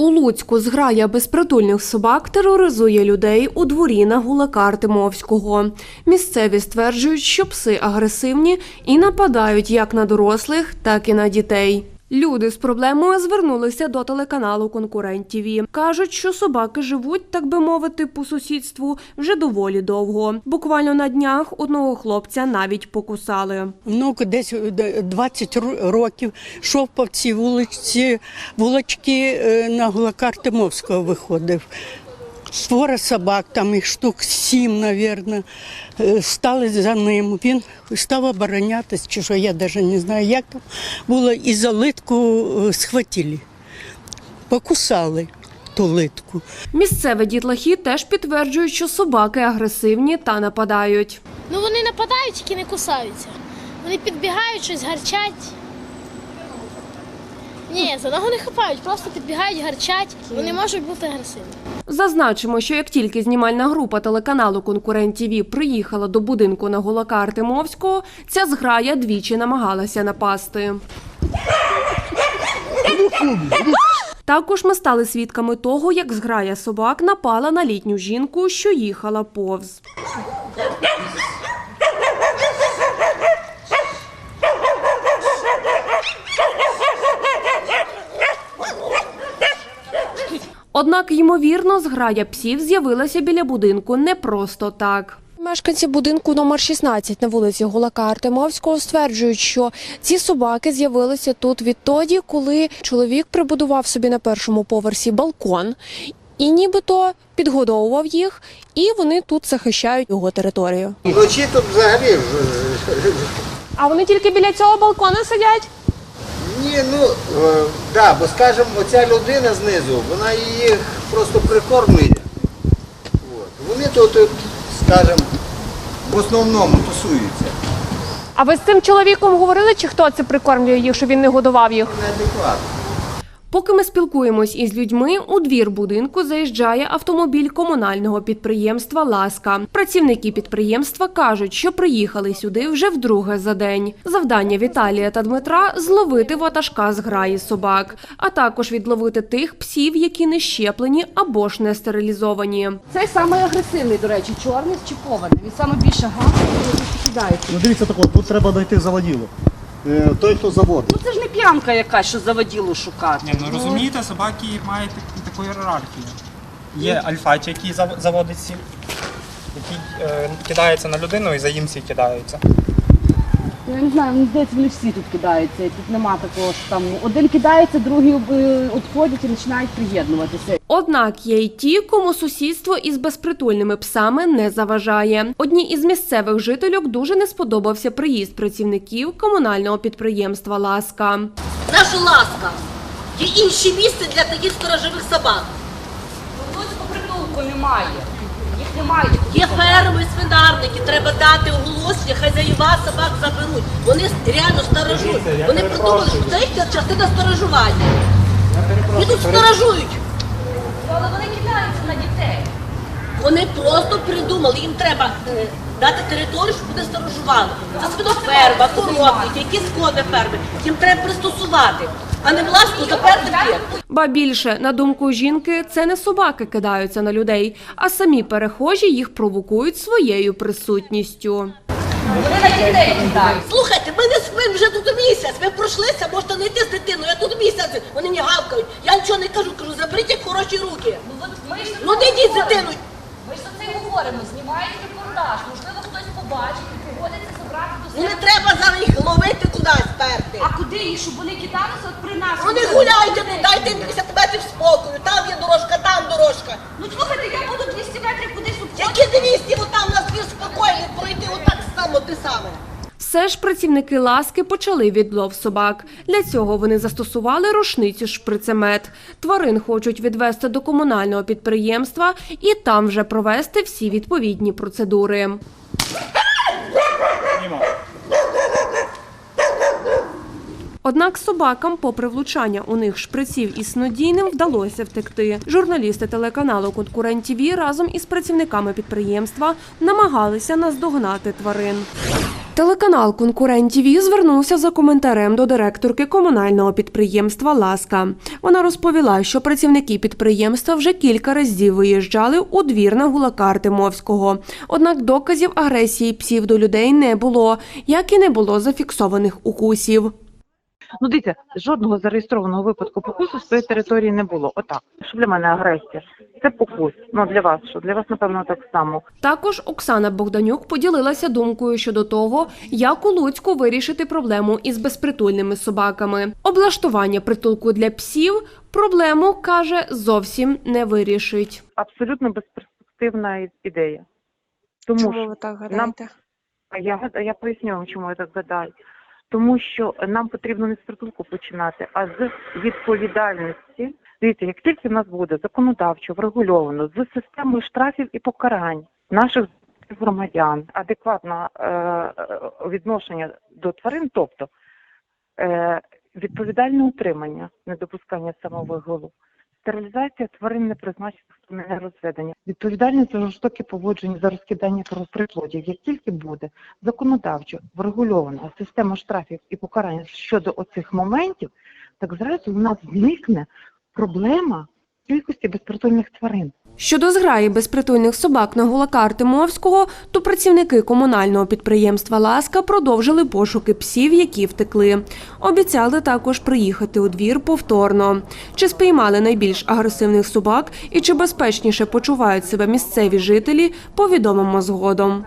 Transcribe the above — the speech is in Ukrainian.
У Луцьку зграя безпритульних собак тероризує людей у дворі на гулака Артемовського. Місцеві стверджують, що пси агресивні і нападають як на дорослих, так і на дітей. Люди з проблемою звернулися до телеканалу Конкурент ТВ. Кажуть, що собаки живуть, так би мовити, по сусідству вже доволі довго. Буквально на днях одного хлопця навіть покусали. Внук десь е, 20 років йшов по цій вулиці, вулички е, на Гулака Артемовського виходив. Свора собак, там їх штук сім, мабуть, стали за ним. Він став оборонятись, чи що я навіть не знаю, як там було, і за литку е, схватили, покусали ту литку. Місцеві дітлахи теж підтверджують, що собаки агресивні та нападають. Ну вони нападають, тільки не кусаються. Вони підбігають, щось гарчать. Ні, за ногу не хапають, просто підбігають, гарчать. Вони можуть бути агресивні. Зазначимо, що як тільки знімальна група телеканалу Конкурент ТІВІ приїхала до будинку на Гулака Артемовського, ця зграя двічі намагалася напасти. Також ми стали свідками того, як зграя собак напала на літню жінку, що їхала повз. Однак, ймовірно, зграя псів з'явилася біля будинку не просто так. Мешканці будинку номер 16 на вулиці Гулака Артемовського стверджують, що ці собаки з'явилися тут відтоді, коли чоловік прибудував собі на першому поверсі балкон і нібито підгодовував їх, і вони тут захищають його територію. Вночі тут взагалі А вони тільки біля цього балкону сидять? Ні, ну е, да, бо скажімо, оця людина знизу, вона її просто прикормлює. От. Вони тут, тут, скажімо, в основному тусуються. А ви з цим чоловіком говорили, чи хто це прикормлює їх, щоб він не годував їх? Неадекватно. Поки ми спілкуємось із людьми, у двір будинку заїжджає автомобіль комунального підприємства Ласка. Працівники підприємства кажуть, що приїхали сюди вже вдруге за день. Завдання Віталія та Дмитра зловити ватажка з граї собак, а також відловити тих псів, які не щеплені або ж не стерилізовані. Цей самий агресивний, до речі, чорний з чіпований. Він саме більше гавкає і кидається. Ну дивіться тако, тут треба знайти заводіло. Е, Той, хто заводить. Ну це ж не п'янка якась, що заводілу шукати. Ні, ну розумієте, собаки мають так- таку ієрархію. Є альфач, який зав- заводить сіль, який е, кидається на людину і за їм Я не знаю, мені здається, вони всі тут кидаються. І тут нема такого, що там один кидається, другі е, і починають приєднуватися. Однак є й ті, кому сусідство із безпритульними псами не заважає. Одній із місцевих жительок дуже не сподобався приїзд працівників комунального підприємства Ласка. Наша ласка. Є інші місця для таких сторожових собак. Тут по притулку немає. Немає. Є ферми, свинарники, треба дати оголошення, хазяїва собак заберуть. Вони реально сторожують. Вони придумали, що це їхня частина сторожування. І тут сторожують. Але вони кидаються на дітей. Вони просто придумали, їм треба е, дати територію, щоб вони сторожували. Це свиноферма, коровник, які скоти ферми. Їм треба пристосувати, а не власну заперти. Ба більше, на думку жінки, це не собаки кидаються на людей, а самі перехожі їх провокують своєю присутністю. Вони на дітей кидають. Слухайте, ми не спимо вже тут місяць. Ви пройшлися, можете не йти з дитиною. Я тут місяць, вони не гавкають. Я нічого не кажу, кажу, заберіть їх хороші руки. Ну ми ж Ну не йдіть з дитиною. Ми ж за це й говоримо. Знімають репортаж. Можливо, хтось побачить і погодиться забрати до Ну себе. не треба зараз їх ловити кудись їх, щоб вони кидалися от при нас? Ну не гуляйте дайте їм 50 метрів спокою. Там є дорожка, там дорожка. Ну слухайте, я буду 200 метрів кудись обходити. Які 200, от там нас двір спокійний, пройти отак само те саме. Все ж працівники ласки почали відлов собак. Для цього вони застосували рушницю шприцемет. Тварин хочуть відвести до комунального підприємства і там вже провести всі відповідні процедури. Однак собакам, попри влучання у них шприців із снодійним, вдалося втекти. Журналісти телеканалу Конкурент ТІВІ разом із працівниками підприємства намагалися наздогнати тварин. Телеканал Конкурент ТВ звернувся за коментарем до директорки комунального підприємства Ласка. Вона розповіла, що працівники підприємства вже кілька разів виїжджали у двір на гулака Артемовського. Однак доказів агресії псів до людей не було, як і не було зафіксованих укусів. Ну, дивіться, жодного зареєстрованого випадку покусу з своєї території не було. Отак. Що для мене агресія? Це покус. Ну для вас що? Для вас, напевно, так само. Також Оксана Богданюк поділилася думкою щодо того, як у Луцьку вирішити проблему із безпритульними собаками. Облаштування притулку для псів проблему каже зовсім не вирішить. Абсолютно безперспективна ідея. Тому Чому що ви так нам гадаєте? А Я, я поясню вам, чому я так гадаю. Тому що нам потрібно не з притулку починати, а з відповідальності. Дивіться, як тільки в нас буде законодавчо врегульовано з системою штрафів і покарань наших громадян, адекватне е, відношення до тварин, тобто е, відповідальне утримання, недопускання самовиголу, стерилізація тварин не призначених на розведення, відповідальність за жорстоке поводження за розкидання кровоприплодів. Як тільки буде законодавчо врегульована система штрафів і покарань щодо оцих моментів, так зразу у нас зникне проблема кількості безпритульних тварин. Щодо зграї безпритульних собак на гулака Артемовського, то працівники комунального підприємства Ласка продовжили пошуки псів, які втекли. Обіцяли також приїхати у двір повторно. Чи спіймали найбільш агресивних собак і чи безпечніше почувають себе місцеві жителі, повідомимо згодом.